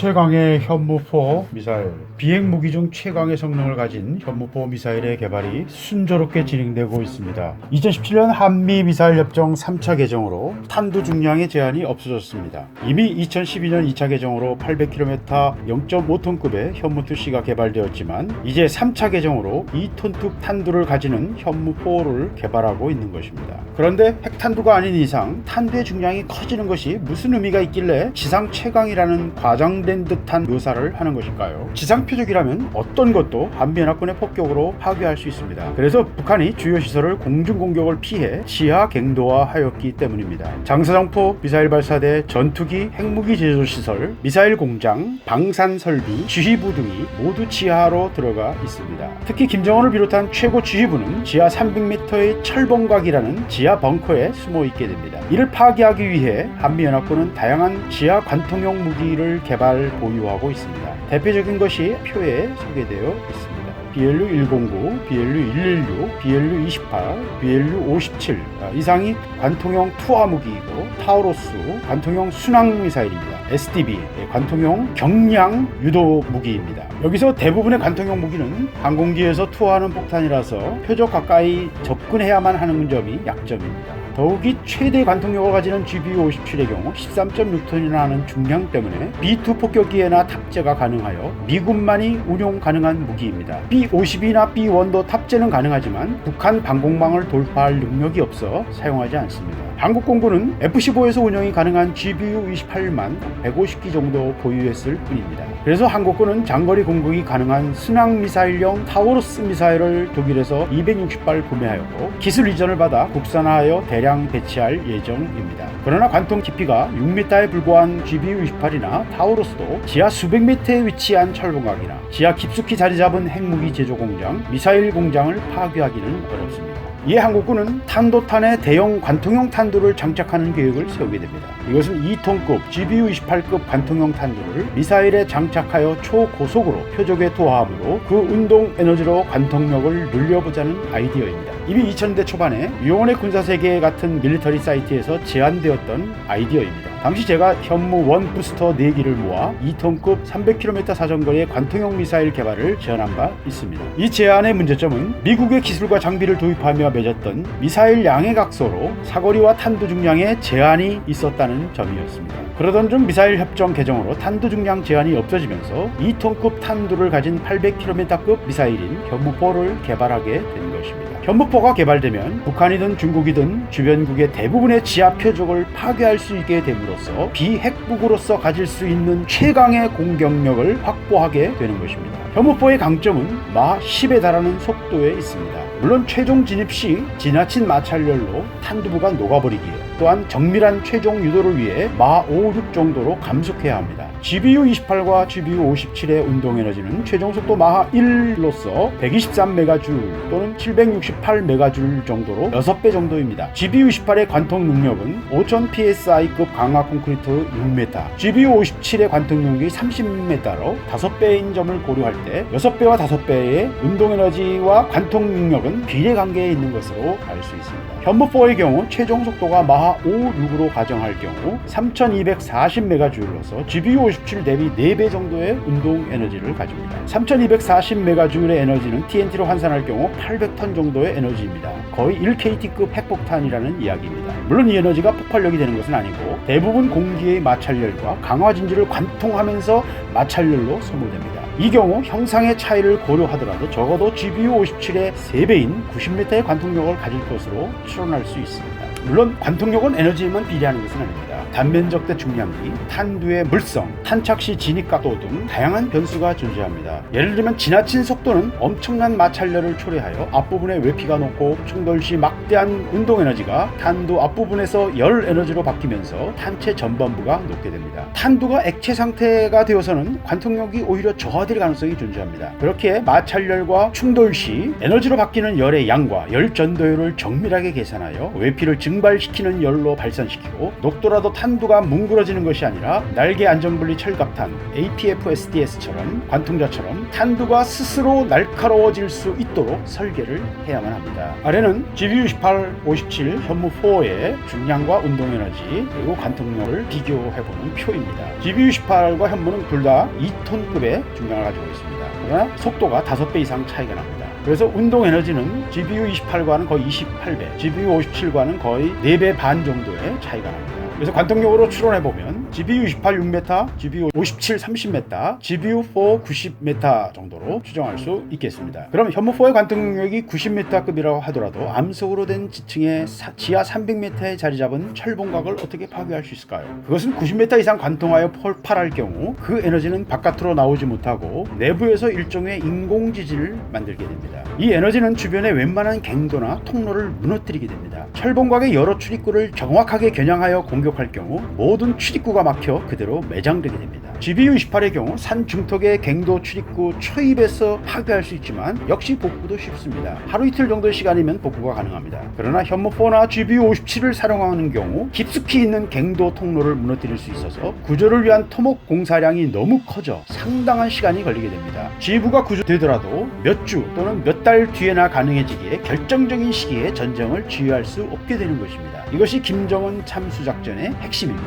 최강의 현무포 미사일 비행 무기 중 최강의 성능을 가진 현무포 미사일의 개발이 순조롭게 진행되고 있습니다. 2017년 한미 미사일 협정 3차 개정으로 탄두 중량의 제한이 없어졌습니다. 이미 2012년 2차 개정으로 800km 0.5톤급의 현무2C가 개발되었지만 이제 3차 개정으로 2톤급 탄두를 가지는 현무4를 개발하고 있는 것입니다. 그런데 핵탄두가 아닌 이상 탄두의 중량이 커지는 것이 무슨 의미가 있길래 지상 최강이라는 과장된 듯한 묘사를 하는 것일까요? 지상 표적이라면 어떤 것도 한미연합군의 폭격으로 파괴할 수 있습니다. 그래서 북한이 주요 시설을 공중 공격을 피해 지하 갱도화하였기 때문입니다. 장사정포 미사일 발사대, 전투기, 핵무기 제조 시설, 미사일 공장, 방산 설비, 지휘부 등이 모두 지하로 들어가 있습니다. 특히 김정은을 비롯한 최고 지휘부는 지하 300m의 철봉각이라는 지하 벙커에 숨어 있게 됩니다. 이를 파괴하기 위해 한미연합군은 다양한 지하 관통용 무기를 개발 보유하고 있습니다. 대표적인 것이 표에 소개되어 있습니다. BLU-109, BLU-116, BLU-28, BLU-57 아, 이상이 관통용 투하 무기이고 타우로스 관통용 순항 미사일입니다. SDB 예, 관통용 경량 유도 무기입니다. 여기서 대부분의 관통용 무기는 항공기에서 투하하는 폭탄이라서 표적 가까이 접근해야만 하는 점이 약점입니다. 더욱이 최대 관통력을 가지는 GBU-57의 경우 13.6톤이나 하는 중량 때문에 B2 폭격기에나 탑재가 가능하여 미군만이 운용 가능한 무기입니다. B-52나 B-1도 탑재는 가능하지만 북한 방공망을 돌파할 능력이 없어 사용하지 않습니다. 한국 공군은 F-15에서 운영이 가능한 GBU-28만 150기 정도 보유했을 뿐입니다. 그래서 한국군은 장거리 공격이 가능한 순항 미사일용 타우루스 미사일을 독일에서 260발 구매하였고 기술 이전을 받아 국산화하여 대량 배치할 예정입니다. 그러나 관통 깊이가 6m에 불과한 GBU-28이나 타우루스도 지하 수백 미터에 위치한 철봉각이나 지하 깊숙이 자리 잡은 핵무기 제조 공장, 미사일 공장을 파괴하기는 어렵습니다. 이에 한국군은 탄도탄에 대형 관통용 탄두를 장착하는 계획을 세우게 됩니다. 이것은 2톤급 GBU-28급 관통용 탄두를 미사일에 장착하여 초고속으로 표적에 투하함으로 그 운동 에너지로 관통력을 늘려보자는 아이디어입니다. 이미 2000대 초반에 유원의 군사세계 같은 밀리터리 사이트에서 제안되었던 아이디어입니다. 당시 제가 현무 원 부스터 4기를 모아 2톤급 300km 사정거리의 관통용 미사일 개발을 제안한 바 있습니다. 이 제안의 문제점은 미국의 기술과 장비를 도입하며 맺었던 미사일 양의 각서로 사거리와 탄두 중량에 제한이 있었다는 점이었습니다. 그러던 중 미사일 협정 개정으로 탄두 중량 제한이 없어지면서 2톤급 탄두를 가진 800km급 미사일인 현무포를 개발하게 된 것입니다. 현무포가 개발되면 북한이든 중국이든 주변국의 대부분의 지하 표적을 파괴할 수 있게 됨으로써 비핵국으로서 가질 수 있는 최강의 공격력을 확보하게 되는 것입니다. 현무포의 강점은 마 10에 달하는 속도에 있습니다. 물론 최종 진입 시 지나친 마찰열로 탄두부가 녹아버리기에 또한 정밀한 최종 유도를 위해 마 5, 6 정도로 감속해야 합니다. GBU-28과 GBU-57의 운동 에너지는 최종 속도 마하 1로서 123메가줄 또는 768메가줄 정도로 6배 정도입니다. GBU-28의 관통 능력은 5000 psi급 강화 콘크리트 6m, GBU-57의 관통 능력이 30m로 5배인 점을 고려할 때 6배와 5배의 운동 에너지와 관통 능력은 비례 관계에 있는 것으로 알 수 있습니다. 현무4의 경우 최종 속도가 마하 5, 6으로 가정할 경우 3240메가줄로서 GBU-57 대비 4배 정도의 운동 에너지를 가집니다. 3240메가줄의 에너지는 TNT로 환산할 경우 800톤 정도의 에너지입니다. 거의 1KT급 핵폭탄이라는 이야기입니다. 물론 이 에너지가 폭발력이 되는 것은 아니고 대부분 공기의 마찰열과 강화 진지를 관통하면서 마찰열로 소모됩니다. 이 경우 형상의 차이를 고려하더라도 적어도 GBU-57의 3배인 90m의 관통력을 가질 것으로 추론할 수 있습니다. 물론 관통력은 에너지에만 비례하는 것은 아닙니다. 단면적 대 중량비, 탄두의 물성, 탄착 시 진입각도 등 다양한 변수가 존재합니다. 예를 들면 지나친 속도는 엄청난 마찰열을 초래하여 앞부분에 외피가 높고 충돌 시 막대한 운동 에너지가 탄두 앞부분에서 열 에너지로 바뀌면서 탄체 전반부가 녹게 됩니다. 탄두가 액체 상태가 되어서는 관통력이 오히려 저하될 가능성이 존재합니다. 그렇게 마찰열과 충돌 시 에너지로 바뀌는 열의 양과 열 전도율을 정밀하게 계산하여 외피를 증발시키는 열로 발산시키고 녹더라도 또 탄두가 뭉그러지는 것이 아니라 날개 안전분리 철갑탄 APF-SDS처럼 관통자처럼 탄두가 스스로 날카로워질 수 있도록 설계를 해야만 합니다. 아래는 GBU18, 57 현무 4의 중량과 운동 에너지 그리고 관통력을 비교해보는 표입니다. GBU18과 현무는 둘 다 2톤급의 중량을 가지고 있습니다. 그러나 속도가 5배 이상 차이가 납니다. 그래서 운동 에너지는 GBU28과는 거의 28배, GBU57과는 거의 4배 반 정도의 차이가 납니다. 그래서 관통력으로 추론해 보면 GBU28 6m, GBU57 30m, GBU4 90m 정도로 추정할 수 있겠습니다. 그럼 현무 4의 관통력이 90m급이라고 하더라도 암석으로 된 지층에 사- 지하 300m에 자리 잡은 철봉각을 어떻게 파괴할 수 있을까요? 그것은 90m 이상 관통하여 폭발할 경우 그 에너지는 바깥으로 나오지 못하고 내부에서 일종의 인공 지진을 만들게 됩니다. 이 에너지는 주변의 웬만한 갱도나 통로를 무너뜨리게 됩니다. 철봉각의 여러 출입구를 정확하게 겨냥하여 공격할 경우 모든 출입구가 막혀 그대로 매장되게 됩니다. GBU-28의 경우 산 중턱의 갱도 출입구 초입에서 파괴할 수 있지만 역시 복구도 쉽습니다. 하루 이틀 정도의 시간이면 복구가 가능합니다. 그러나 현무4나 GBU-57을 사용하는 경우 깊숙이 있는 갱도 통로를 무너뜨릴 수 있어서 구조를 위한 토목 공사량이 너무 커져 상당한 시간이 걸리게 됩니다. 지부가 구조되더라도 몇 주 또는 몇 달 뒤에나 가능해지기에 결정적인 시기에 전쟁을 지휘할 수 없게 되는 것입니다. 이것이 김정은 참수작전의 핵심입니다.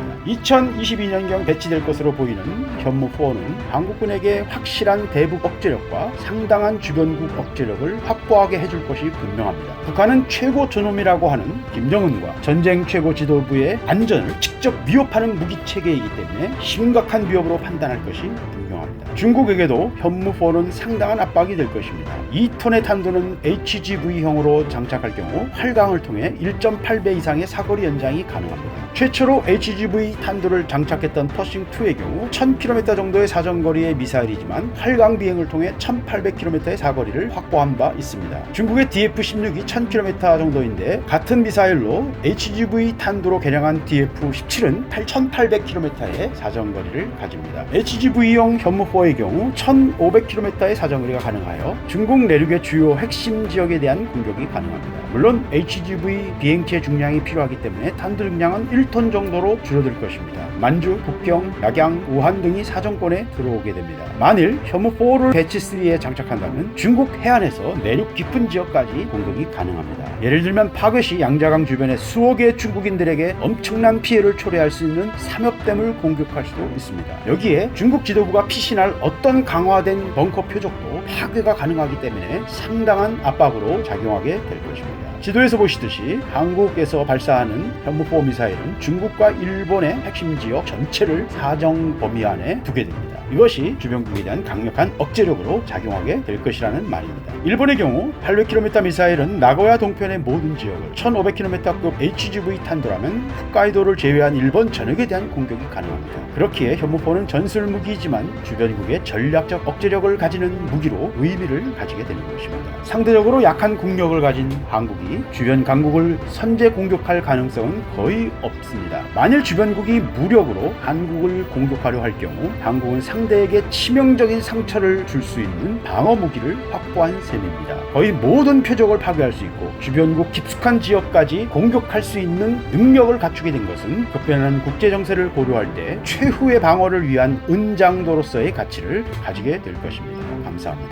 2022년경 배치될 것으로 보이는 현무4는 한국군에게 확실한 대북 억제력과 상당한 주변국 억제력을 확보하게 해줄 것이 분명합니다. 북한은 최고 존엄이라고 하는 김정은과 전쟁 최고 지도부의 안전을 직접 위협하는 무기 체계이기 때문에 심각한 위협으로 판단할 것이 분명합니다. 중국에게도 현무4는 상당한 압박이 될 것입니다. 2톤의 탄두는 HGV형으로 장착할 경우 활강을 통해 1.8배 이상의 사거리 연장이 가능합니다. 최초로 HGV 탄두를 장착했던 퍼싱2의 경우 1000km 정도의 사정거리의 미사일이지만 활강 비행을 통해 1800km의 사거리를 확보한 바 있습니다. 중국의 DF-16이 1000km 정도인데 같은 미사일로 HGV 탄두로 개량한 DF-17은 8800km의 사정거리를 가집니다. HGV용 현무4의 경우 1500km의 사정거리가 가능하여 중국 내륙의 주요 핵심 지역에 대한 공격이 가능합니다. 물론 HGV 비행체의 중량이 필요하기 때문에 탄두 중량은 1톤 정도로 줄어들 것입니다. 만주, 북경, 낙양, 우한 등이 사정권에 들어오게 됩니다. 만일 현무4를 배치 3에 장착한다면 중국 해안에서 내륙 깊은 지역까지 공격이 가능합니다. 예를 들면 파괴 시 양자강 주변의 수억의 중국인들에게 엄청난 피해를 초래할 수 있는 삼엽댐을 공격할 수도 있습니다. 여기에 중국 지도부가 피신할 어떤 강화된 벙커 표적도 파괴가 가능하기 때문에 상당한 압박으로 작용하게 될 것입니다. 지도에서 보시듯이 한국에서 발사하는 현무4 미사일은 중국과 일본의 핵심 지역 전체를 사정 범위 안에 두게 됩니다. 이것이 주변국에 대한 강력한 억제력으로 작용하게 될 것이라는 말입니다. 일본의 경우 800km 미사일은 나고야 동편의 모든 지역을 1500km급 HGV 탄도라면 홋카이도를 제외한 일본 전역에 대한 공격이 가능합니다. 그렇기에 현무포는 전술 무기이지만 주변국의 전략적 억제력을 가지는 무기로 의미를 가지게 되는 것입니다. 상대적으로 약한 국력을 가진 한국이 주변 강국을 선제 공격할 가능성은 거의 없습니다. 만일 주변국이 무력으로 한국을 공격하려 할 경우 한국은 상 대에게 치명적인 상처를 줄 수 있는 방어 무기를 확보한 셈입니다. 거의 모든 표적을 파괴할 수 있고 주변국 깊숙한 지역까지 공격할 수 있는 능력을 갖추게 된 것은 급변하는 국제 정세를 고려할 때 최후의 방어를 위한 은장도로서의 가치를 가지게 될 것입니다. 감사합니다.